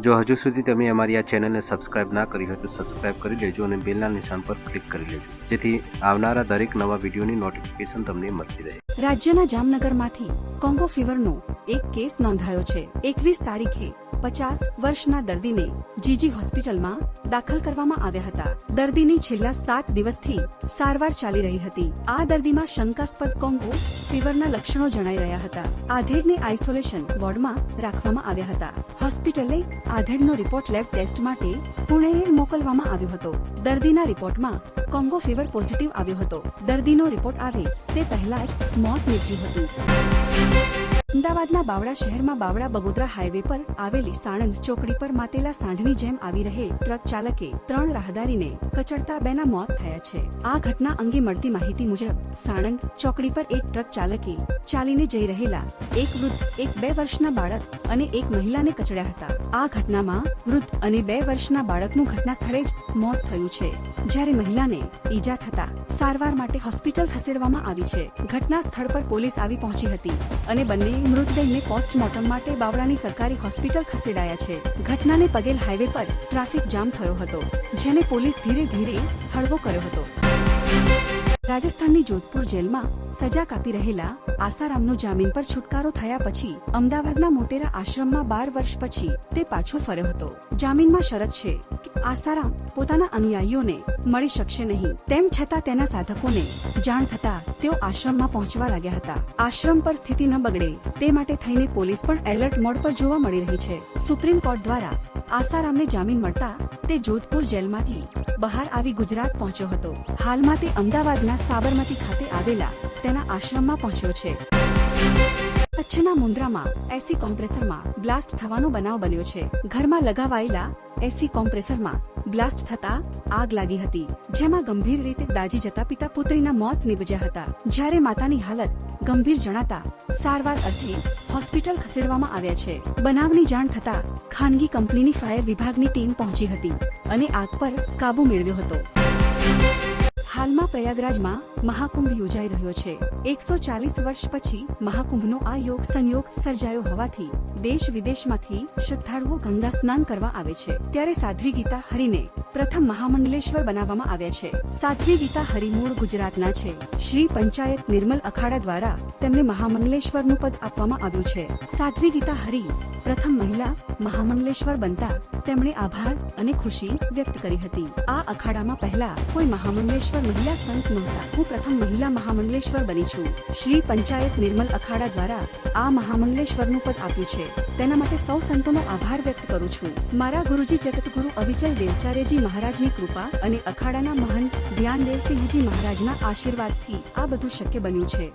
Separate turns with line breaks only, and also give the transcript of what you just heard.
જો હજુ સુધી તમે અમારી આ ચેનલને સબસ્ક્રાઇબ ના કરી હોય તો સબસ્ક્રાઇબ કરી લેજો અને બેલના નિશાન પર ક્લિક કરી લેજો. જેથી આવનારા દરેક નવા વિડીયોની નોટિફિકેશન તમને મળતી રહે.
રાજ્યના જામનગરમાંથી કોંગો ફીવરનો એક કેસ નોંધાયો છે. એકવીસ તારીખે પચાસ વર્ષના દર્દીને જીજી હોસ્પિટલમાં દાખલ કરવામાં આવ્યા હતા. દર્દીની છેલ્લા સાત દિવસથી સારવાર ચાલી રહી હતી. આ દર્દીમાં શંકાસ્પદ કોંગો ફીવરના લક્ષણો જણાઈ રહ્યા હતા. આધેડને આઇસોલેશન વોર્ડમાં રાખવામાં આવ્યા હતા. હોસ્પિટલે આધેડનો રિપોર્ટ લેબ ટેસ્ટ માટે પુણેએ મોકલવામાં આવ્યો હતો. દર્દીના રિપોર્ટમાં કોંગો ફીવર પોઝિટિવ આવ્યો હતો. દર્દીનો રિપોર્ટ આવે તે પહેલા જ મોત નીપજ્યું હતું. અમદાવાદના બાવળા શહેરમાં બાવળા બગોદરા હાઈવે પર આવેલી સાણંદ ચોકડી પર માતેલા સાંઢની જેમ આવી રહેલ ટ્રક ચાલકે ત્રણ રાહદારીને કચડતા બેના મોત થયા છે. આ ઘટના અંગે મળતી માહિતી મુજબ, સાણંદ ચોકડી પર એક ટ્રક ચાલકે ચાલીને જઈ રહેલા એક વૃદ્ધ, એક બે વર્ષના બાળક અને એક મહિલાને કચડ્યા હતા. આ ઘટનામાં વૃદ્ધ અને બે વર્ષના બાળકનું ઘટના સ્થળે જ મોત થયું છે. જ્યારે મહિલાને ઈજા થતા સારવાર માટે હોસ્પિટલ ખસેડવામાં આવી છે. ઘટના સ્થળ પર પોલીસ આવી પહોંચી હતી અને બંને મૃતદેહને પોસ્ટમોર્ટમ માટે બાવળાની સરકારી હોસ્પિટલ ખસેડાયા છે. ઘટનાને પગેલ હાઈવે પર ટ્રાફિક જામ થયો હતો, જેને પોલીસ ધીરે ધીરે હળવો કર્યો હતો. રાજસ્થાનની જોધપુર જેલમાં સજા કાપી રહેલા આસારામનો જામીન પર છુટકારો થયા પછી અમદાવાદના મોટેરા આશ્રમમાં બાર વર્ષ પછી તે પાછો ફર્યો હતો. જામીનમાં શરત છે આસારામ પોતાના અનુયાયીઓને મળી શકશે નહીં. તેમ છતાં તેના સાધકોને જાણ થતા તેઓ આશ્રમમાં પહોંચવા લાગ્યા હતા. આશ્રમ પર સ્થિતિ ન બગડે તે માટે થઈને પોલીસ પણ એલર્ટ મોડ પર જોવા મળી રહી છે. સુપ્રીમ કોર્ટ દ્વારા આસારામને જામીન મળતા તે જોધપુર જેલમાંથી બહાર આવી ગુજરાત પહોંચ્યો હતો. હાલમાં તે અમદાવાદના સાબરમતી ખાતે આવેલા તેના આશ્રમમાં પહોંચ્યો છે. કચ્છના મુન્દ્રામાં એસી કોમ્પ્રેસરમાં બ્લાસ્ટ થવાનો બનાવ બન્યો છે. ઘરમાં લગાવાયેલા એસી કોમ્પ્રેસરમાં બ્લાસ્ટ થતા આગ લાગી હતી, જેમાં ગંભીર રીતે દાજી જતા પિતા પુત્રીના મોત નિપજ્યા હતા. જ્યારે માતાની હાલત ગંભીર જણાતા સારવાર અર્થે હોસ્પિટલ ખસેડવામાં આવ્યા છે. બનાવની જાણ થતા ખાનગી કંપનીની ફાયર વિભાગની ટીમ પહોંચી હતી અને આગ પર કાબુ મેળવ્યો હતો. હાલમાં પ્રયાગરાજમાં મહાકુંભ યોજાઈ રહ્યો છે. એકસો ચાલીસ વર્ષ પછી મહાકુંભનો આ યોગ સંયોગ સર્જાયો હોવાથી દેશ વિદેશમાંથી શ્રદ્ધાળુઓ ગંગા સ્નાન કરવા આવે છે. ત્યારે સાધ્વી ગીતા હરિને પ્રથમ મહામંડલેશ્વર બનાવવામાં આવ્યા છે. સાધ્વી ગીતા હરિ મૂળ ગુજરાતના છે. શ્રી પંચાયત નિર્મલ અખાડા દ્વારા તેમને મહામંડલેશ્વરનું પદ આપવામાં આવ્યું છે. સાધ્વી ગીતા હરિ પ્રથમ મહિલા મહામંડલેશ્વર બનતા તેમણે આભાર અને ખુશી વ્યક્ત કરી હતી. આ અખાડામાં પહેલા કોઈ મહામંડલેશ્વર મહિલા સંત નહોતા. પ્રથમ મહિલા મહામંડલેશ્વર બની છું. શ્રી પંચાયત નિર્મલ અખાડા દ્વારા આ મહામંડલેશ્વરનું પદ આપ્યું છે. તેના માટે સૌ સંતોનો આભાર વ્યક્ત કરું છું. મારા ગુરુજી જગતગુરુ અવિચલ દેવચાર્યજી મહારાજની કૃપા અને અખાડાના મહંત ધ્યાનદેવસિંહજી મહારાજના આશીર્વાદથી આ બધું શક્ય બન્યું છે.